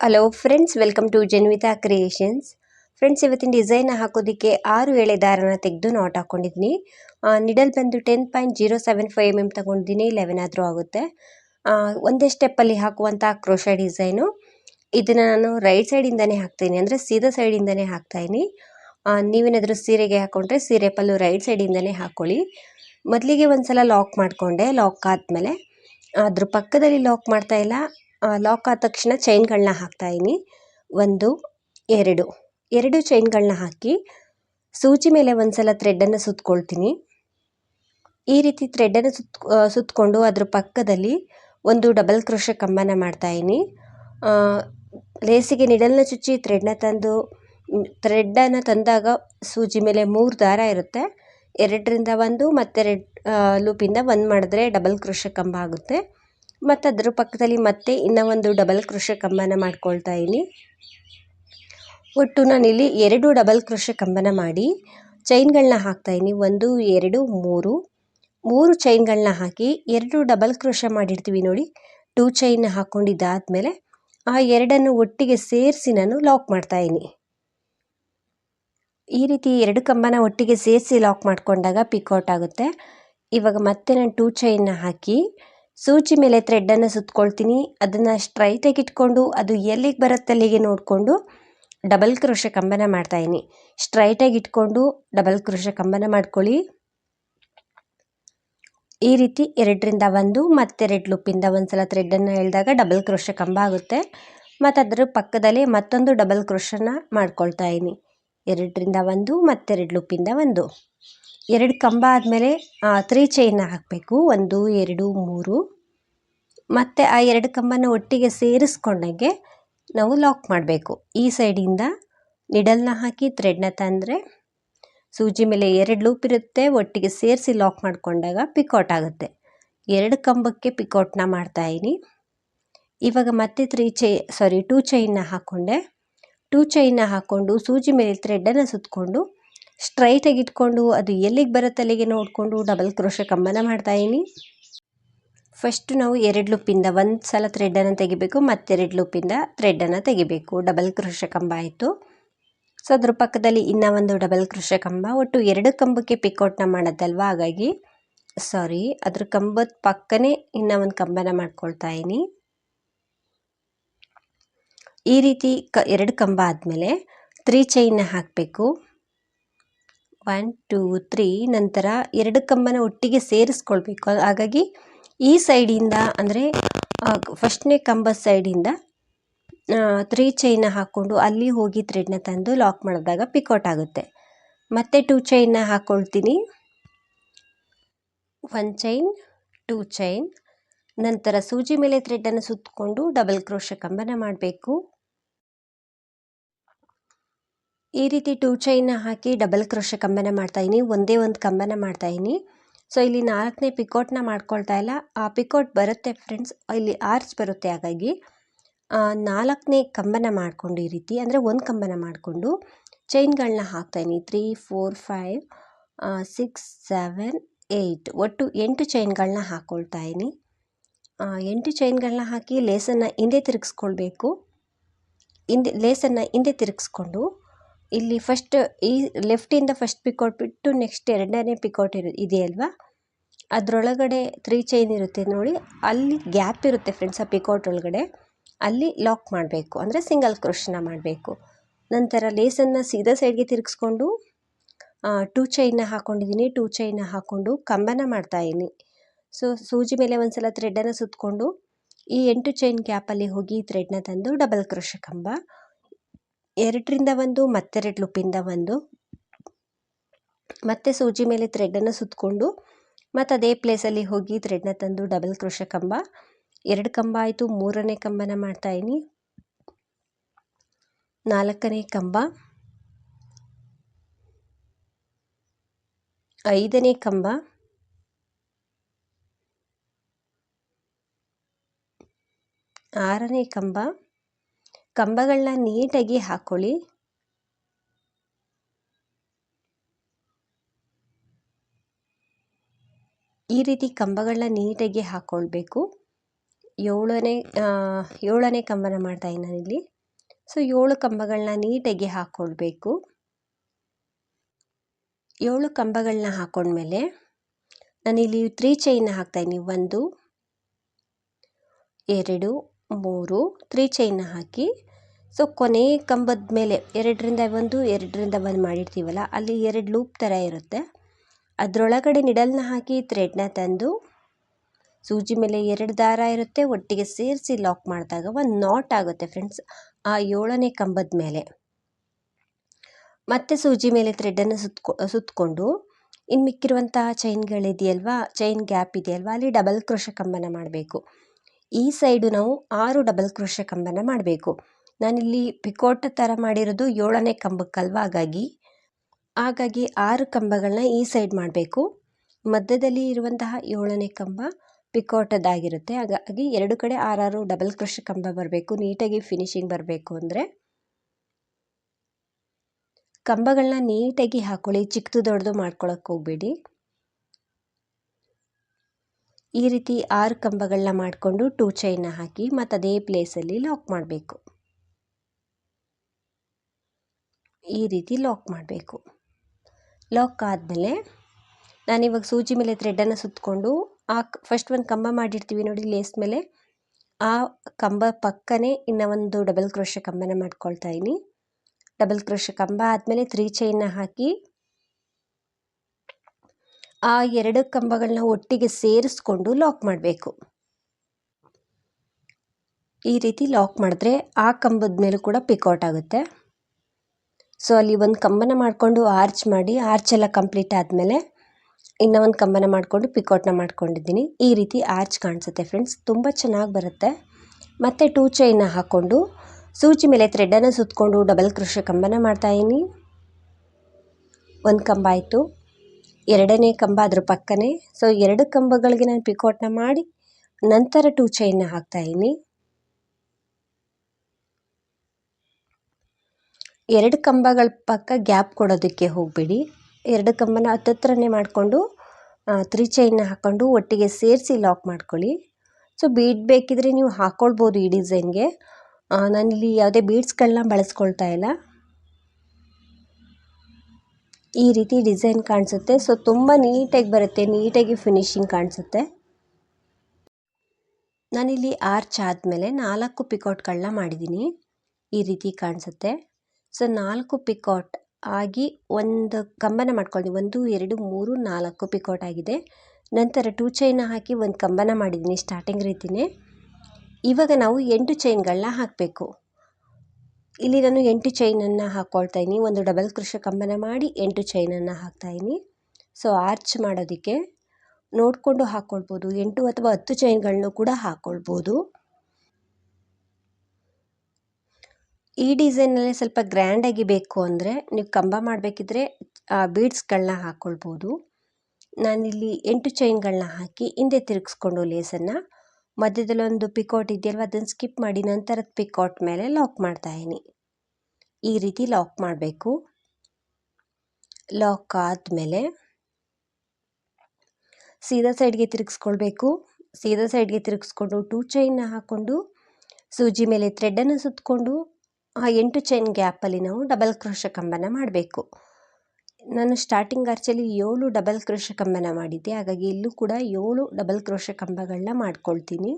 Hello friends welcome to Janvitha creations friends ಇವತ್ತಿನ design ಹಾಕೋದಕ್ಕೆ ಆರು ಎಳೆ ದಾರನ ತೆಗೆದು ನಾಟ್ ಹಾಕ್ಕೊಂಡಿದ್ದೀನಿ ನಿಡಲ್ ಬಂದು ten point zero seven five M M ತೊಗೊಂಡಿದ್ದೀನಿ ಲೆವೆನ್ ಆದರೂ ಆಗುತ್ತೆ. ಒಂದೇ ಸ್ಟೆಪ್ಪಲ್ಲಿ ಹಾಕುವಂಥ ಕ್ರೋಶ ಡಿಸೈನು ಇದನ್ನು ನಾನು ರೈಟ್ ಸೈಡಿಂದನೇ ಹಾಕ್ತೀನಿ ಅಂದರೆ ಸೀದಾ ಸೈಡಿಂದನೇ ಹಾಕ್ತಾಯಿನಿ ನೀವೇನಾದರೂ ಸೀರೆಗೆ ಹಾಕ್ಕೊಂಡ್ರೆ ಸೀರೆ ಪಲ್ಲು ರೈಟ್ ಸೈಡಿಂದನೇ ಹಾಕ್ಕೊಳ್ಳಿ ಮೊದಲಿಗೆ ಒಂದು ಸಲ ಲಾಕ್ ಮಾಡಿಕೊಂಡೆ ಲಾಕ್ ಆದಮೇಲೆ. ಅದ್ರ ಪಕ್ಕದಲ್ಲಿ ಲಾಕ್ ಮಾಡ್ತಾ ಇಲ್ಲ. ಲಾಕ್ ಆದ ತಕ್ಷಣ ಚೈನ್ಗಳನ್ನ ಹಾಕ್ತಾಯಿನಿ ಒಂದು, ಎರಡು. ಎರಡು ಚೈನ್ಗಳನ್ನ ಹಾಕಿ ಸೂಜಿ ಮೇಲೆ ಒಂದು ಸಲ ಥ್ರೆಡ್ಡನ್ನು ಸುತ್ಕೊಳ್ತೀನಿ. ಈ ರೀತಿ ಥ್ರೆಡ್ಡನ್ನು ಸುತ್ ಸುತ್ತಕೊಂಡು ಅದರ ಪಕ್ಕದಲ್ಲಿ ಒಂದು ಡಬಲ್ ಕ್ರೋಶ ಕಂಬನ ಮಾಡ್ತಾಯಿನಿ ಲೇಸಿಗೆ ನಿಡಲನ್ನ ಚುಚ್ಚಿ ಥ್ರೆಡ್ನ ತಂದು ಥ್ರೆಡ್ಡನ್ನು ತಂದಾಗ ಸೂಜಿ ಮೇಲೆ ಮೂರು ದಾರ ಇರುತ್ತೆ. ಎರಡರಿಂದ ಒಂದು, ಮತ್ತೆರಡು ಲೂಪಿಂದ ಒಂದು ಮಾಡಿದ್ರೆ ಡಬಲ್ ಕ್ರೋಶ ಕಂಬ ಆಗುತ್ತೆ. ಮತ್ತು ಅದ್ರ ಪಕ್ಕದಲ್ಲಿ ಮತ್ತೆ ಇನ್ನೂ ಒಂದು ಡಬಲ್ ಕ್ರೋಶ ಕಂಬನ ಮಾಡ್ಕೊಳ್ತಾ ಇದ್ದೀನಿ ಒಟ್ಟು ನಾನಿಲ್ಲಿ ಎರಡು ಡಬಲ್ ಕ್ರೋಶ ಕಂಬನ ಮಾಡಿ ಚೈನ್ಗಳನ್ನ ಹಾಕ್ತಾ ಇದ್ದೀನಿ ಒಂದು, ಎರಡು, ಮೂರು. ಮೂರು ಚೈನ್ಗಳನ್ನ ಹಾಕಿ ಎರಡು ಡಬಲ್ ಕ್ರೋಶ ಮಾಡಿರ್ತೀವಿ ನೋಡಿ. ಟೂ ಚೈನ್ ಹಾಕ್ಕೊಂಡಿದ್ದಾದಮೇಲೆ ಆ ಎರಡನ್ನು ಒಟ್ಟಿಗೆ ಸೇರಿಸಿ ನಾನು ಲಾಕ್ ಮಾಡ್ತಾ ಇದೀನಿ ಈ ರೀತಿ ಎರಡು ಕಂಬನ ಒಟ್ಟಿಗೆ ಸೇರಿಸಿ ಲಾಕ್ ಮಾಡಿಕೊಂಡಾಗ ಪಿಕೌಟ್ ಆಗುತ್ತೆ. ಇವಾಗ ಮತ್ತೆ ನಾನು ಟೂ ಚೈನ್ನ ಹಾಕಿ ಸೂಚಿ ಮೇಲೆ ಥ್ರೆಡ್ಡನ್ನು ಸುತ್ಕೊಳ್ತೀನಿ. ಅದನ್ನು ಸ್ಟ್ರೈಟಾಗಿ ಇಟ್ಕೊಂಡು ಅದು ಎಲ್ಲಿಗೆ ಬರುತ್ತೆ ಅಲ್ಲಿಗೆ ನೋಡಿಕೊಂಡು ಡಬಲ್ ಕ್ರೋಶ ಕಂಬನ ಮಾಡ್ತಾಯಿನಿ ಸ್ಟ್ರೈಟಾಗಿ ಇಟ್ಕೊಂಡು ಡಬಲ್ ಕ್ರೋಶ ಕಂಬನ ಮಾಡ್ಕೊಳ್ಳಿ. ಈ ರೀತಿ ಎರಡರಿಂದ ಒಂದು ಮತ್ತೆರಡು ಲುಪ್ಪಿಂದ ಒಂದು ಸಲ ಥ್ರೆಡ್ಡನ್ನು ಎಳೆದಾಗ ಡಬಲ್ ಕ್ರೋಶ ಕಂಬ ಆಗುತ್ತೆ. ಮತ್ತು ಅದರ ಪಕ್ಕದಲ್ಲಿ ಮತ್ತೊಂದು ಡಬಲ್ ಕ್ರೋಶನ ಮಾಡ್ಕೊಳ್ತಾ ಇದ್ದೀನಿ. ಎರಡರಿಂದ ಒಂದು ಮತ್ತೆರಡು ಲುಪ್ಪಿಂದ ಒಂದು. ಎರಡು ಕಂಬ ಆದಮೇಲೆ ತ್ರೀ ಚೈನ್ ಹಾಕಬೇಕು. ಒಂದು, ಎರಡು, ಮೂರು. ಮತ್ತು ಆ ಎರಡು ಕಂಬನ ಒಟ್ಟಿಗೆ ಸೇರಿಸ್ಕೊಂಡಂಗೆ ನಾವು ಲಾಕ್ ಮಾಡಬೇಕು. ಈ ಸೈಡಿಂದ ನಿಡಲ್ನ ಹಾಕಿ ಥ್ರೆಡ್ನ ತಂದರೆ ಸೂಜಿ ಮೇಲೆ ಎರಡು ಲೂಪ್ ಇರುತ್ತೆ. ಒಟ್ಟಿಗೆ ಸೇರಿಸಿ ಲಾಕ್ ಮಾಡಿಕೊಂಡಾಗ ಪಿಕೌಟ್ ಆಗುತ್ತೆ. ಎರಡು ಕಂಬಕ್ಕೆ ಪಿಕೌಟ್ನ ಮಾಡ್ತಾಯಿನಿ ಇವಾಗ ಮತ್ತೆ ತ್ರೀ ಚೈ ಸಾರಿ ಟೂ ಚೈನ್ನ ಹಾಕ್ಕೊಂಡೆ ಟೂ ಚೈನ್ನ ಹಾಕ್ಕೊಂಡು ಸೂಜಿ ಮೇಲೆ ಥ್ರೆಡ್ಡನ್ನು ಸುತ್ತಕೊಂಡು ಸ್ಟ್ರೈಟಾಗಿ ಇಟ್ಕೊಂಡು ಅದು ಎಲ್ಲಿಗೆ ಬರುತ್ತೆ ಅಲ್ಲಿಗೆ ನೋಡಿಕೊಂಡು ಡಬಲ್ ಕ್ರೋಶ ಕಂಬನ ಮಾಡ್ತಾಯಿದ್ದೀನಿ ಫಸ್ಟು ನಾವು ಎರಡು ಲೂಪಿಂದ ಒಂದು ಸಲ ಥ್ರೆಡ್ಡನ್ನು ತೆಗಿಬೇಕು, ಮತ್ತೆರಡು ಲೂಪಿಂದ ಥ್ರೆಡ್ಡನ್ನು ತೆಗಿಬೇಕು. ಡಬಲ್ ಕ್ರೋಶ ಕಂಬ ಆಯಿತು. ಸೊ ಅದ್ರ ಪಕ್ಕದಲ್ಲಿ ಇನ್ನೂ ಒಂದು ಡಬಲ್ ಕ್ರೋಶ ಕಂಬ. ಒಟ್ಟು ಎರಡು ಕಂಬಕ್ಕೆ ಪಿಕೌಟ್ನ ಮಾಡೋದಲ್ವ? ಹಾಗಾಗಿ ಸಾರಿ ಅದ್ರ ಕಂಬದ ಪಕ್ಕನೇ ಇನ್ನೂ ಒಂದು ಕಂಬನ ಮಾಡ್ಕೊಳ್ತಾ ಇದ್ದೀನಿ ಈ ರೀತಿ ಕ ಎರಡು ಕಂಬ ಆದಮೇಲೆ ತ್ರೀ ಚೈನ್ನ ಹಾಕಬೇಕು. ಒನ್ ಟೂ ತ್ರೀ ನಂತರ ಎರಡು ಕಂಬನ ಒಟ್ಟಿಗೆ ಸೇರಿಸ್ಕೊಳ್ಬೇಕು. ಹಾಗಾಗಿ ಈ ಸೈಡಿಂದ ಅಂದರೆ ಫಸ್ಟ್ನೇ ಕಂಬದ ಸೈಡಿಂದ ತ್ರೀ ಚೈನ ಹಾಕ್ಕೊಂಡು ಅಲ್ಲಿ ಹೋಗಿ ಥ್ರೆಡ್ನ ತಂದು ಲಾಕ್ ಮಾಡಿದಾಗ ಪಿಕೌಟ್ ಆಗುತ್ತೆ. ಮತ್ತೆ ಟೂ ಚೈನ್ನ ಹಾಕ್ಕೊಳ್ತೀನಿ ಒನ್ ಚೈನ್ ಟೂ ಚೈನ್ ನಂತರ ಸೂಜಿ ಮೇಲೆ ಥ್ರೆಡ್ಡನ್ನು ಸುತ್ತಕೊಂಡು ಡಬಲ್ ಕ್ರೋಶ ಕಂಬನ ಮಾಡಬೇಕು. ಈ ರೀತಿ ಟೂ ಚೈನ್ನ ಹಾಕಿ ಡಬಲ್ ಕ್ರೋಶ ಕಂಬನ ಮಾಡ್ತಾಯಿನಿ ಒಂದೇ ಒಂದು ಕಂಬನ ಮಾಡ್ತಾಯಿನಿ ಸೊ ಇಲ್ಲಿ ನಾಲ್ಕನೇ ಪಿಕೋಟ್ನ ಮಾಡ್ಕೊಳ್ತಾ ಇಲ್ಲ. ಆ ಪಿಕೋಟ್ ಬರುತ್ತೆ ಫ್ರೆಂಡ್ಸ್ ಇಲ್ಲಿ ಆರ್ಚ್ ಬರುತ್ತೆ ಹಾಗಾಗಿ. ನಾಲ್ಕನೇ ಕಂಬನ ಮಾಡಿಕೊಂಡು ಈ ರೀತಿ, ಅಂದರೆ ಒಂದು ಕಂಬನ ಮಾಡಿಕೊಂಡು ಚೈನ್ಗಳನ್ನ ಹಾಕ್ತಾಯಿನಿ three four five six seven eight ಒಟ್ಟು ಎಂಟು ಚೈನ್ಗಳನ್ನ ಹಾಕ್ಕೊಳ್ತಾ ಇದ್ದೀನಿ ಎಂಟು ಚೈನ್ಗಳನ್ನ ಹಾಕಿ ಲೇಸನ್ನು ಹಿಂದೆ ತಿರುಗಿಸ್ಕೊಳ್ಬೇಕು. ಹಿಂದೆ ಲೇಸನ್ನು ಹಿಂದೆ ತಿರುಗಿಸ್ಕೊಂಡು ಇಲ್ಲಿ ಫಸ್ಟ್ ಈ ಲೆಫ್ಟಿಂದ ಫಸ್ಟ್ ಪಿಕೌಟ್ ಬಿಟ್ಟು ನೆಕ್ಸ್ಟ್ ಎರಡನೇ ಪಿಕೌಟ್ ಇರು ಇದೆಯಲ್ವಾ ಅದರೊಳಗಡೆ ತ್ರೀ ಚೈನ್ ಇರುತ್ತೆ ನೋಡಿ. ಅಲ್ಲಿ ಗ್ಯಾಪ್ ಇರುತ್ತೆ ಫ್ರೆಂಡ್ಸ್ ಆ ಪಿಕೌಟ್ ಒಳಗಡೆ. ಅಲ್ಲಿ ಲಾಕ್ ಮಾಡಬೇಕು. ಅಂದರೆ ಸಿಂಗಲ್ ಕ್ರೋಶನ ಮಾಡಬೇಕು. ನಂತರ ಲೇಸನ್ನು ಸೀದಾ ಸೈಡ್ಗೆ ತಿರುಗಿಸ್ಕೊಂಡು ಟೂ ಚೈನ್ನ ಹಾಕ್ಕೊಂಡಿದ್ದೀನಿ ಟೂ ಚೈನ್ನ ಹಾಕ್ಕೊಂಡು ಕಂಬನ ಮಾಡ್ತಾಯಿದ್ದೀನಿ ಸೊ ಸೂಜಿ ಮೇಲೆ ಒಂದು ಸಲ ಥ್ರೆಡ್ಡನ್ನು ಸುತ್ತಕೊಂಡು ಈ ಎಂಟು ಚೈನ್ ಗ್ಯಾಪಲ್ಲಿ ಹೋಗಿ ಥ್ರೆಡ್ನ ತಂದು ಡಬಲ್ ಕ್ರೋಶ ಕಂಬ. ಎರಡರಿಂದ ಒಂದು, ಮತ್ತೆರಡು ಲೂಪಿಂದ ಒಂದು. ಮತ್ತೆ ಸೂಜಿ ಮೇಲೆ ಥ್ರೆಡನ್ನು ಸುತ್ತಕೊಂಡು ಮತ್ತು ಅದೇ ಪ್ಲೇಸಲ್ಲಿ ಹೋಗಿ ಥ್ರೆಡ್ನ ತಂದು ಡಬಲ್ ಕ್ರೋಶ ಕಂಬ. ಎರಡು ಕಂಬ ಆಯಿತು, ಮೂರನೇ ಕಂಬನ ಮಾಡ್ತಾಯಿನಿ ನಾಲ್ಕನೇ ಕಂಬ. ಐದನೇ ಕಂಬ. ಆರನೇ ಕಂಬ. ಕಂಬಗಳನ್ನ ನೀಟಾಗಿ ಹಾಕೊಳ್ಳಿ. ಈ ರೀತಿ ಕಂಬಗಳನ್ನ ನೀಟಾಗಿ ಹಾಕ್ಕೊಳ್ಬೇಕು ಏಳನೇ ಏಳನೇ ಕಂಬನ ಮಾಡ್ತಾಯಿದ್ದೀನಿ ನಾನಿಲ್ಲಿ. ಸೊ ಏಳು ಕಂಬಗಳನ್ನ ನೀಟಾಗಿ ಹಾಕ್ಕೊಳ್ಬೇಕು ಏಳು ಕಂಬಗಳನ್ನ ಹಾಕ್ಕೊಂಡ್ಮೇಲೆ ನಾನಿಲ್ಲಿ ತ್ರೀ ಚೈನ್ನ ಹಾಕ್ತಾಯಿದ್ದೀನಿ ಒಂದು, ಎರಡು, ಮೂರು, ತ್ರೀ ಚೈನ್ನ ಹಾಕಿ ಸೊ ಕೊನೆ ಕಂಬದ ಮೇಲೆ ಎರಡರಿಂದ ಒಂದು ಎರಡರಿಂದ ಒಂದು ಮಾಡಿರ್ತೀವಲ್ಲ, ಅಲ್ಲಿ ಎರಡು ಲೂಪ್ ಥರ ಇರುತ್ತೆ. ಅದರೊಳಗಡೆ ನಿಡಲ್ನ ಹಾಕಿ ಥ್ರೆಡ್ನ ತಂದು ಸೂಜಿ ಮೇಲೆ ಎರಡು ದಾರ ಇರುತ್ತೆ. ಒಟ್ಟಿಗೆ ಸೇರಿಸಿ ಲಾಕ್ ಮಾಡಿದಾಗ ಒಂದು ನಾಟ್ ಆಗುತ್ತೆ ಫ್ರೆಂಡ್ಸ್ ಆ ಏಳನೇ ಕಂಬದ ಮೇಲೆ. ಮತ್ತೆ ಸೂಜಿ ಮೇಲೆ ಥ್ರೆಡನ್ನು ಸುತ್ಕೊ ಸುತ್ತಕೊಂಡು ಇನ್ನು ಮಿಕ್ಕಿರುವಂತಹ ಚೈನ್ಗಳಿದೆಯಲ್ವಾ ಚೈನ್ ಗ್ಯಾಪ್ ಇದೆಯಲ್ವಾ, ಅಲ್ಲಿ ಡಬಲ್ ಕ್ರೋಶ ಕಂಬನ ಮಾಡಬೇಕು. ಈ ಸೈಡು ನಾವು ಆರು ಡಬಲ್ ಕ್ರೋಶ ಕಂಬನ ಮಾಡಬೇಕು. ನಾನಿಲ್ಲಿ ಪಿಕೋಟ ಥರ ಮಾಡಿರೋದು ಏಳನೇ ಕಂಬಕ್ಕಲ್ವ? ಹಾಗಾಗಿ ಹಾಗಾಗಿ ಆರು ಕಂಬಗಳನ್ನ ಈ ಸೈಡ್ ಮಾಡಬೇಕು. ಮಧ್ಯದಲ್ಲಿ ಇರುವಂತಹ ಏಳನೇ ಕಂಬ ಪಿಕೋಟದಾಗಿರುತ್ತೆ. ಹಾಗಾಗಿ ಎರಡು ಕಡೆ ಆರಾರು ಡಬಲ್ ಕ್ರಷ್ ಕಂಬ ಬರಬೇಕು, ನೀಟಾಗಿ ಫಿನಿಶಿಂಗ್ ಬರಬೇಕು ಅಂದರೆ. ಕಂಬಗಳನ್ನ ನೀಟಾಗಿ ಹಾಕೊಳ್ಳಿ ಚಿಕ್ಕದು ದೊಡ್ಡದು ಮಾಡ್ಕೊಳಕ್ಕೆ ಹೋಗಬೇಡಿ. ಈ ರೀತಿ ಆರು ಕಂಬಗಳನ್ನ ಮಾಡಿಕೊಂಡು ಟೂ ಚೈನ್ನ ಹಾಕಿ ಮತ್ತು ಅದೇ ಪ್ಲೇಸಲ್ಲಿ ಲಾಕ್ ಮಾಡಬೇಕು. ಈ ರೀತಿ ಲಾಕ್ ಮಾಡಬೇಕು. ಲಾಕ್ ಆದಮೇಲೆ ನಾನಿವಾಗ ಸೂಜಿ ಮೇಲೆ ಥ್ರೆಡ್ಡನ್ನು ಸುತ್ತಕೊಂಡು ಆ ಫಸ್ಟ್ ಒಂದು ಕಂಬ ಮಾಡಿರ್ತೀವಿ ನೋಡಿ ಲೇಸ್ ಮೇಲೆ. ಆ ಕಂಬ ಪಕ್ಕನೇ ಇನ್ನು ಒಂದು ಡಬಲ್ ಕ್ರೋಶ ಕಂಬನ ಮಾಡ್ಕೊಳ್ತಾ ಇದ್ದೀನಿ ಡಬಲ್ ಕ್ರೋಶ ಕಂಬ ಆದಮೇಲೆ ತ್ರೀ ಚೈನ್ನ ಹಾಕಿ ಆ ಎರಡು ಕಂಬಗಳನ್ನ ಒಟ್ಟಿಗೆ ಸೇರಿಸ್ಕೊಂಡು ಲಾಕ್ ಮಾಡಬೇಕು. ಈ ರೀತಿ ಲಾಕ್ ಮಾಡಿದ್ರೆ ಆ ಕಂಬದ ಮೇಲೂ ಕೂಡ ಪಿಕೌಟ್ ಆಗುತ್ತೆ. ಸೊ ಅಲ್ಲಿ ಒಂದು ಕಂಬನ ಮಾಡಿಕೊಂಡು ಆರ್ಚ್ ಮಾಡಿ, ಆರ್ಚ್ ಎಲ್ಲ ಕಂಪ್ಲೀಟ್ ಆದಮೇಲೆ ಇನ್ನೂ ಒಂದು ಕಂಬನ ಮಾಡಿಕೊಂಡು ಪಿಕೋಟ್ನ ಮಾಡ್ಕೊಂಡಿದ್ದೀನಿ. ಈ ರೀತಿ ಆರ್ಚ್ ಕಾಣಿಸುತ್ತೆ ಫ್ರೆಂಡ್ಸ್. ತುಂಬ ಚೆನ್ನಾಗಿ ಬರುತ್ತೆ. ಮತ್ತು ಟೂ ಚೈನ ಹಾಕ್ಕೊಂಡು ಸೂಜಿ ಮೇಲೆ ಥ್ರೆಡನ್ನು ಸುತ್ತಕೊಂಡು ಡಬಲ್ ಕೃಷಿ ಕಂಬನ ಮಾಡ್ತಾಯಿದ್ದೀನಿ ಒಂದು ಕಂಬ ಆಯಿತು. ಎರಡನೇ ಕಂಬ ಅದ್ರ ಪಕ್ಕನೇ. ಸೊ ಎರಡು ಕಂಬಗಳಿಗೆ ನಾನು ಪಿಕೋಟ್ನ ಮಾಡಿ ನಂತರ ಟೂ ಚೈನ್ನ ಹಾಕ್ತಾಯಿದ್ದೀನಿ ಎರಡು ಕಂಬಗಳ ಪಕ್ಕ ಗ್ಯಾಪ್ ಕೊಡೋದಕ್ಕೆ ಹೋಗಬೇಡಿ. ಎರಡು ಕಂಬನ ಹತ್ತತ್ರನೇ ಮಾಡಿಕೊಂಡು ತ್ರೀ ಚೈನ್ನ ಹಾಕ್ಕೊಂಡು ಒಟ್ಟಿಗೆ ಸೇರಿಸಿ ಲಾಕ್ ಮಾಡ್ಕೊಳ್ಳಿ. ಸೊ, ಬೀಡ್ ಬೇಕಿದ್ರೆ ನೀವು ಹಾಕ್ಕೊಳ್ಬೋದು ಈ ಡಿಸೈನ್ಗೆ. ನಾನಿಲ್ಲಿ ಯಾವುದೇ ಬೀಡ್ಸ್ಗಳನ್ನ ಬಳಸ್ಕೊಳ್ತಾ ಇಲ್ಲ. ಈ ರೀತಿ ಡಿಸೈನ್ ಕಾಣಿಸುತ್ತೆ. ಸೊ, ತುಂಬ ನೀಟಾಗಿ ಬರುತ್ತೆ. ನೀಟಾಗಿ ಫಿನಿಶಿಂಗ್ ಕಾಣಿಸುತ್ತೆ. ನಾನಿಲ್ಲಿ ಆರ್ಚ್ ಆದಮೇಲೆ ನಾಲ್ಕು ಪಿಕೌಟ್ಗಳನ್ನ ಮಾಡಿದ್ದೀನಿ. ಈ ರೀತಿ ಕಾಣಿಸುತ್ತೆ. ಸೊ, ನಾಲ್ಕು ಪಿಕಾಟ್ ಆಗಿ ಒಂದು ಕಂಬನ ಮಾಡ್ಕೊಂಡು ಒಂದು, ಎರಡು, ಮೂರು, ನಾಲ್ಕು ಪಿಕಾಟ್ ಆಗಿದೆ. ನಂತರ ಟೂ ಚೈನ ಹಾಕಿ ಒಂದು ಕಂಬನ ಮಾಡಿದ್ದೀನಿ ಸ್ಟಾರ್ಟಿಂಗ್ ರೀತಿನೇ. ಇವಾಗ ನಾವು ಎಂಟು ಚೈನ್ಗಳನ್ನ ಹಾಕಬೇಕು. ಇಲ್ಲಿ ನಾನು ಎಂಟು ಚೈನನ್ನು ಹಾಕ್ಕೊಳ್ತಾ ಇದ್ದೀನಿ. ಒಂದು ಡಬಲ್ ಕೃಷ ಕಂಬನ ಮಾಡಿ ಎಂಟು ಚೈನನ್ನು ಹಾಕ್ತಾಯಿದ್ದೀನಿ ಸೊ ಆರ್ಚ್ ಮಾಡೋದಕ್ಕೆ ನೋಡಿಕೊಂಡು ಹಾಕ್ಕೊಳ್ಬೋದು ಎಂಟು ಅಥವಾ ಹತ್ತು ಚೈನ್ಗಳನ್ನೂ ಕೂಡ ಹಾಕ್ಕೊಳ್ಬೋದು ಈ ಡಿಸೈನಲ್ಲಿ ಸ್ವಲ್ಪ ಗ್ರ್ಯಾಂಡಾಗಿ ಬೇಕು ಅಂದರೆ ನೀವು ಕಂಬ ಮಾಡಬೇಕಿದ್ರೆ ಬೀಡ್ಸ್ಗಳನ್ನ ಹಾಕ್ಕೊಳ್ಬೋದು ನಾನಿಲ್ಲಿ ಎಂಟು ಚೈನ್ಗಳನ್ನ ಹಾಕಿ ಹಿಂದೆ ತಿರುಗಿಸ್ಕೊಂಡು ಲೇಸನ್ನು ಮಧ್ಯದಲ್ಲಿ ಒಂದು ಪಿಕೌಟ್ ಇದೆಯಲ್ವ, ಅದನ್ನು ಸ್ಕಿಪ್ ಮಾಡಿ ನಂತರದ ಪಿಕೌಟ್ ಮೇಲೆ ಲಾಕ್ ಮಾಡ್ತಾಯಿದ್ದೀನಿ ಈ ರೀತಿ ಲಾಕ್ ಮಾಡಬೇಕು. ಲಾಕ್ ಆದಮೇಲೆ ಸೀದಾ ಸೈಡ್ಗೆ ತಿರುಗಿಸ್ಕೊಳ್ಬೇಕು. ಸೀದಾ ಸೈಡ್ಗೆ ತಿರುಗಿಸ್ಕೊಂಡು ಟೂ ಚೈನ್ನ ಹಾಕ್ಕೊಂಡು ಸೂಜಿ ಮೇಲೆ ಥ್ರೆಡನ್ನು ಸುತ್ತಕೊಂಡು ಆ ಎಂಟು ಚೈನ್ ಗ್ಯಾಪಲ್ಲಿ ನಾವು ಡಬಲ್ ಕ್ರೋಶ ಕಂಬನ ಮಾಡಬೇಕು. ನಾನು ಸ್ಟಾರ್ಟಿಂಗ್ ಆರ್ಚಲ್ಲಿ ಏಳು ಡಬಲ್ ಕ್ರೋಶ ಕಂಬನ ಮಾಡಿದ್ದೆ. ಹಾಗಾಗಿ ಇಲ್ಲೂ ಕೂಡ ಏಳು ಡಬಲ್ ಕ್ರೋಶ ಕಂಬಗಳನ್ನ ಮಾಡ್ಕೊಳ್ತೀನಿ.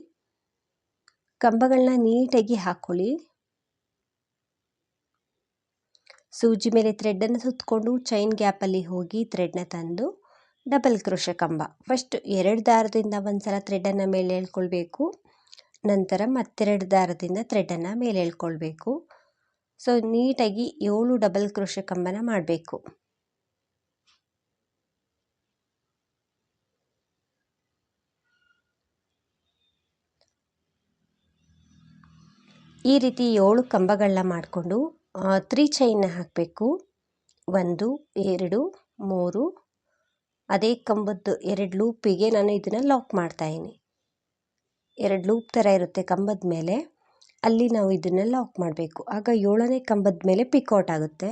ಕಂಬಗಳನ್ನ ನೀಟಾಗಿ ಹಾಕ್ಕೊಳ್ಳಿ ಸೂಜಿ ಮೇಲೆ ಥ್ರೆಡ್ಡನ್ನು ಸುತ್ತಕೊಂಡು ಚೈನ್ ಗ್ಯಾಪಲ್ಲಿ ಹೋಗಿ ಥ್ರೆಡ್ನ ತಂದು ಡಬಲ್ ಕ್ರೋಶ ಕಂಬ ಫಸ್ಟ್ ಎರಡು ದಾರದಿಂದ ಒಂದು ಸಲ ಥ್ರೆಡನ್ನು ಮೇಲೆ ಎಳ್ಕೊಳ್ಬೇಕು ನಂತರ ಮತ್ತೆರಡು ದಾರದಿಂದ ಥ್ರೆಡನ್ನು ಮೇಲೆ ಎಳ್ಕೊಳ್ಬೇಕು ಸೊ ನೀಟಾಗಿ ಏಳು ಡಬಲ್ ಕ್ರೋಶ ಕಂಬನ ಮಾಡಬೇಕು. ಈ ರೀತಿ ಏಳು ಕಂಬಗಳನ್ನ ಮಾಡಿಕೊಂಡು ತ್ರೀ ಚೈನ್ನ ಹಾಕಬೇಕು. ಒಂದು, ಎರಡು, ಮೂರು. ಅದೇ ಕಂಬದ್ದು ಎರಡು ಲೂಪಿಗೆ ನಾನು ಇದನ್ನು ಲಾಕ್ ಮಾಡ್ತಾಯಿದ್ದೀನಿ ಎರಡು ಲೂಪ್ ಥರ ಇರುತ್ತೆ ಕಂಬದ ಮೇಲೆ. ಅಲ್ಲಿ ನಾವು ಇದನ್ನು ಲಾಕ್ ಮಾಡಬೇಕು. ಆಗ ಏಳನೇ ಕಂಬದ ಮೇಲೆ ಪಿಕೌಟ್ ಆಗುತ್ತೆ.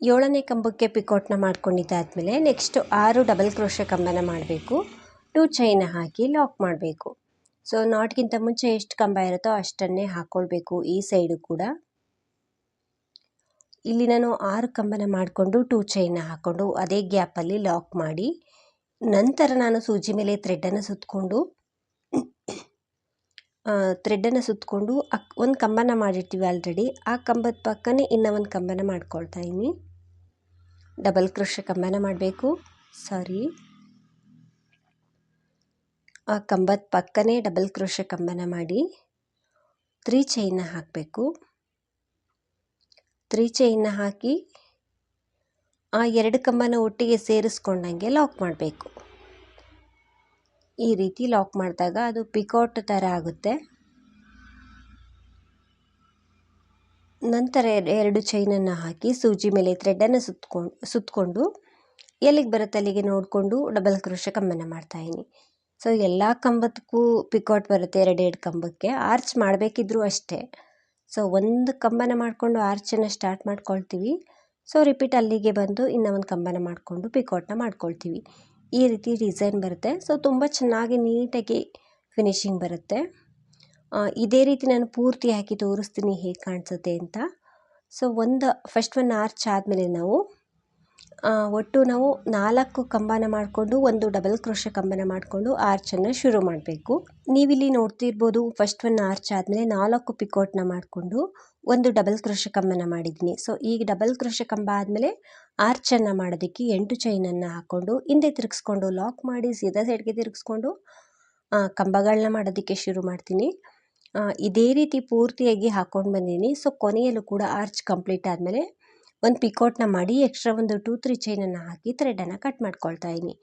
ಏಳನೇ ಕಂಬಕ್ಕೆ ಪಿಕೌಟ್ನ ಮಾಡ್ಕೊಂಡಿದ್ದಾದಮೇಲೆ ನೆಕ್ಸ್ಟ್ ಆರು ಡಬಲ್ ಕ್ರೋಶ ಕಂಬನ ಮಾಡಬೇಕು. ಟೂ ಚೈನ ಹಾಕಿ ಲಾಕ್ ಮಾಡಬೇಕು. ಸೊ ನಾಟ್ಗಿಂತ ಮುಂಚೆ ಎಷ್ಟು ಕಂಬ ಇರುತ್ತೋ ಅಷ್ಟನ್ನೇ ಹಾಕ್ಕೊಳ್ಬೇಕು ಈ ಸೈಡು ಕೂಡ. ಇಲ್ಲಿ ನಾನು ಆರು ಕಂಬನ ಮಾಡಿಕೊಂಡು ಟೂ ಚೈನ ಹಾಕ್ಕೊಂಡು ಅದೇ ಗ್ಯಾಪಲ್ಲಿ ಲಾಕ್ ಮಾಡಿ ನಂತರ ನಾನು ಸೂಜಿ ಮೇಲೆ ಥ್ರೆಡ್ಡನ್ನು ಸುತ್ತಕೊಂಡು ಥ್ರೆಡ್ಡನ್ನು ಸುತ್ತಕೊಂಡು ಅಕ್, ಒಂದು ಕಂಬನ ಮಾಡಿರ್ತೀವಿ ಆಲ್ರೆಡಿ ಆ ಕಂಬದ ಪಕ್ಕನೇ ಇನ್ನೂ ಒಂದು ಕಂಬನ ಮಾಡ್ಕೊಳ್ತಾ ಇದ್ದೀನಿ. ಡಬಲ್ ಕ್ರೋಶ ಕಂಬನ ಮಾಡಬೇಕು. ಸಾರಿ ಆ ಕಂಬದ ಪಕ್ಕನೇ ಡಬಲ್ ಕ್ರೋಶ ಕಂಬನ ಮಾಡಿ ತ್ರೀ ಚೈನ್ನ ಹಾಕಬೇಕು. ತ್ರೀ ಚೈನ್ನ ಹಾಕಿ ಆ ಎರಡು ಕಂಬನ ಒಟ್ಟಿಗೆ ಸೇರಿಸ್ಕೊಂಡಂಗೆ ಲಾಕ್ ಮಾಡಬೇಕು. ಈ ರೀತಿ ಲಾಕ್ ಮಾಡಿದಾಗ ಅದು ಪಿಕೌಟ್ ಥರ ಆಗುತ್ತೆ. ನಂತರ ಎರಡು ಚೈನನ್ನು ಹಾಕಿ ಸೂಜಿ ಮೇಲೆ ಥ್ರೆಡನ್ನು ಸುತ್ಕೊಂಡು ಸುತ್ತಕೊಂಡು ಎಲ್ಲಿಗೆ ಬರುತ್ತೆ ಅಲ್ಲಿಗೆ ನೋಡಿಕೊಂಡು ಡಬಲ್ ಕ್ರೋಶ ಕಂಬನ ಮಾಡ್ತಾಯಿದ್ದೀನಿ ಸೊ ಎಲ್ಲ ಕಂಬದಕ್ಕೂ ಪಿಕೌಟ್ ಬರುತ್ತೆ ಎರಡೆರಡು ಕಂಬಕ್ಕೆ. ಆರ್ಚ್ ಮಾಡಬೇಕಿದ್ರೂ ಅಷ್ಟೇ. ಸೊ ಒಂದು ಕಂಬನ ಮಾಡಿಕೊಂಡು ಆರ್ಚನ್ನು ಸ್ಟಾರ್ಟ್ ಮಾಡ್ಕೊಳ್ತೀವಿ. ಸೊ ರಿಪೀಟ್ ಅಲ್ಲಿಗೆ ಬಂದು ಇನ್ನೂ ಒಂದು ಕಂಬನ ಮಾಡಿಕೊಂಡು ಪಿಕೌಟ್ನ ಮಾಡ್ಕೊಳ್ತೀವಿ. ಈ ರೀತಿ ಡಿಸೈನ್ ಬರುತ್ತೆ. ಸೊ, ತುಂಬ ಚೆನ್ನಾಗಿ ನೀಟಾಗಿ ಫಿನಿಶಿಂಗ್ ಬರುತ್ತೆ. ಇದೇ ರೀತಿ ನಾನು ಪೂರ್ತಿ ಹಾಕಿ ತೋರಿಸ್ತೀನಿ ಹೇಗೆ ಕಾಣಿಸುತ್ತೆ ಅಂತ. ಸೊ, ಒಂದು, ಫಸ್ಟ್ ಒನ್ ಆರ್ಚ್ ಆದಮೇಲೆ ನಾವು ಒಟ್ಟು ನಾವು ನಾಲ್ಕು ಕಂಬನ ಮಾಡಿಕೊಂಡು ಒಂದು ಡಬಲ್ ಕ್ರೋಶ ಕಂಬನ ಮಾಡಿಕೊಂಡು ಆರ್ಚನ್ನು ಶುರು ಮಾಡಬೇಕು. ನೀವಿಲ್ಲಿ ನೋಡ್ತಿರ್ಬೋದು ಫಸ್ಟ್ ಒನ್ ಆರ್ಚ್ ಆದಮೇಲೆ ನಾಲ್ಕು ಪಿಕೋಟ್ನ ಮಾಡಿಕೊಂಡು ಒಂದು ಡಬಲ್ ಕ್ರೋಶ ಕಂಬನ ಮಾಡಿದ್ದೀನಿ. ಸೊ ಈಗ ಡಬಲ್ ಕ್ರೋಶ ಕಂಬ ಆದಮೇಲೆ ಆರ್ಚನ್ನು ಮಾಡೋದಕ್ಕೆ ಎಂಟು ಚೈನನ್ನು ಹಾಕ್ಕೊಂಡು ಹಿಂದೆ ತಿರುಗಿಸ್ಕೊಂಡು ಲಾಕ್ ಮಾಡಿ ಸೀದಾ ಸೈಡ್ಗೆ ತಿರುಗಿಸ್ಕೊಂಡು ಕಂಬಗಳನ್ನ ಮಾಡೋದಕ್ಕೆ ಶುರು ಮಾಡ್ತೀನಿ. ಇದೇ ರೀತಿ ಪೂರ್ತಿಯಾಗಿ ಹಾಕ್ಕೊಂಡು ಬಂದೀನಿ. ಸೊ ಕೊನೆಯಲ್ಲೂ ಕೂಡ ಆರ್ಚ್ ಕಂಪ್ಲೀಟ್ ಆದಮೇಲೆ ಒಂದು ಪಿಕೋಟ್ನ ಮಾಡಿ ಎಕ್ಸ್ಟ್ರಾ ಒಂದು ಟೂ ತ್ರೀ ಚೈನನ್ನು ಹಾಕಿ ಥ್ರೆಡನ್ನು ಕಟ್ ಮಾಡ್ಕೊಳ್ತಾ ಇದ್ದೀನಿ.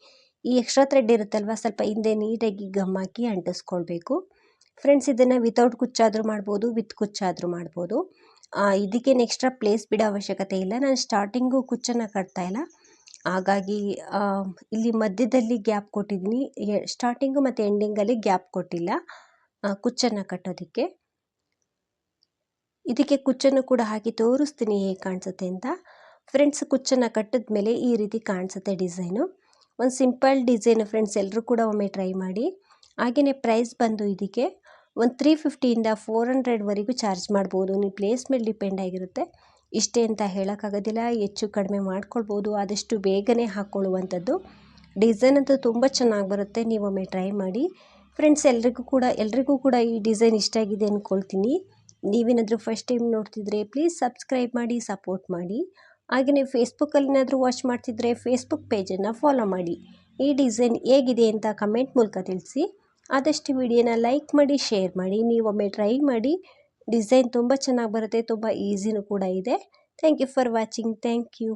ಈ ಎಕ್ಸ್ಟ್ರಾ ಥ್ರೆಡ್ ಇರುತ್ತಲ್ವ, ಸ್ವಲ್ಪ ಹಿಂದೆ ನೀಟಾಗಿ ಗಮ್ ಹಾಕಿ ಅಂಟಿಸ್ಕೊಳ್ಬೇಕು. ಫ್ರೆಂಡ್ಸ್ ಇದನ್ನು ವಿತೌಟ್ ಕುಚ್ಚಾದರೂ ಮಾಡ್ಬೋದು ವಿತ್ ಕುಚ್ಚಾದರೂ ಮಾಡ್ಬೋದು. ಇದಕ್ಕೇನು ಎಕ್ಸ್ಟ್ರಾ ಪ್ಲೇಸ್ ಬಿಡೋ ಅವಶ್ಯಕತೆ ಇಲ್ಲ. ನಾನು ಸ್ಟಾರ್ಟಿಂಗು ಕುಚ್ಚನ್ನು ಕಟ್ತಾ ಇಲ್ಲ. ಹಾಗಾಗಿ ಇಲ್ಲಿ ಮಧ್ಯದಲ್ಲಿ ಗ್ಯಾಪ್ ಕೊಟ್ಟಿದ್ದೀನಿ. ಸ್ಟಾರ್ಟಿಂಗು ಮತ್ತು ಎಂಡಿಂಗಲ್ಲಿ ಗ್ಯಾಪ್ ಕೊಟ್ಟಿಲ್ಲ. ಕುಚ್ಚನ್ನು ಕಟ್ಟೋದಕ್ಕೆ. ಇದಕ್ಕೆ ಕುಚ್ಚನ್ನು ಕೂಡ ಹಾಕಿ ತೋರಿಸ್ತೀನಿ ಹೇಗೆ ಕಾಣಿಸುತ್ತೆ ಅಂತ. ಫ್ರೆಂಡ್ಸ್ ಕುಚ್ಚನ್ನು ಕಟ್ಟಿದ ಮೇಲೆ ಈ ರೀತಿ ಕಾಣಿಸುತ್ತೆ ಡಿಸೈನು ಒಂದು ಸಿಂಪಲ್ ಡಿಸೈನು ಫ್ರೆಂಡ್ಸ್ ಎಲ್ಲರೂ ಕೂಡ ಒಮ್ಮೆ ಟ್ರೈ ಮಾಡಿ. ಹಾಗೆಯೇ ಪ್ರೈಸ್ ಬಂದು ಇದಕ್ಕೆ ಒಂದು ತ್ರೀ ಫಿಫ್ಟಿಯಿಂದ ಫೋರ್ ಹಂಡ್ರೆಡ್ವರೆಗೂ ಚಾರ್ಜ್ ಮಾಡ್ಬೋದು. ನೀವು ಪ್ಲೇಸ್ ಮೇಲೆ ಡಿಪೆಂಡ್ ಆಗಿರುತ್ತೆ. ಇಷ್ಟೇ ಅಂತ ಹೇಳೋಕ್ಕಾಗೋದಿಲ್ಲ ಹೆಚ್ಚು ಕಡಿಮೆ ಮಾಡ್ಕೊಳ್ಬೋದು. ಆದಷ್ಟು ಬೇಗನೆ ಹಾಕ್ಕೊಳ್ಳುವಂಥದ್ದು ಡಿಸೈನ್ ಅಂತೂ ತುಂಬ ಚೆನ್ನಾಗಿ ಬರುತ್ತೆ. ನೀವೊಮ್ಮೆ ಟ್ರೈ ಮಾಡಿ. ಫ್ರೆಂಡ್ಸ್ ಎಲ್ರಿಗೂ ಕೂಡ ಎಲ್ರಿಗೂ ಕೂಡ ಈ ಡಿಸೈನ್ ಇಷ್ಟ ಆಗಿದೆ ಅಂದ್ಕೊಳ್ತೀನಿ ನೀವೇನಾದರೂ ಫಸ್ಟ್ ಟೈಮ್ ನೋಡ್ತಿದ್ರೆ ಪ್ಲೀಸ್ ಸಬ್ಸ್ಕ್ರೈಬ್ ಮಾಡಿ ಸಪೋರ್ಟ್ ಮಾಡಿ. ಹಾಗೆಯೇ ಫೇಸ್ಬುಕ್ಕಲ್ಲಿ ಏನಾದರೂ ವಾಚ್ ಮಾಡ್ತಿದ್ರೆ ಫೇಸ್ಬುಕ್ ಪೇಜನ್ನು ಫಾಲೋ ಮಾಡಿ. ಈ ಡಿಸೈನ್ ಹೇಗಿದೆ ಅಂತ ಕಮೆಂಟ್ ಮೂಲಕ ತಿಳಿಸಿ. ಆದಷ್ಟು ವಿಡಿಯೋನ ಲೈಕ್ ಮಾಡಿ ಶೇರ್ ಮಾಡಿ, ನೀವೊಮ್ಮೆ ಟ್ರೈ ಮಾಡಿ. ಡಿಸೈನ್ ತುಂಬ ಚೆನ್ನಾಗಿ ಬರುತ್ತೆ, ತುಂಬ ಈಸಿನೂ ಕೂಡ ಇದೆ. Thank you for watching thank you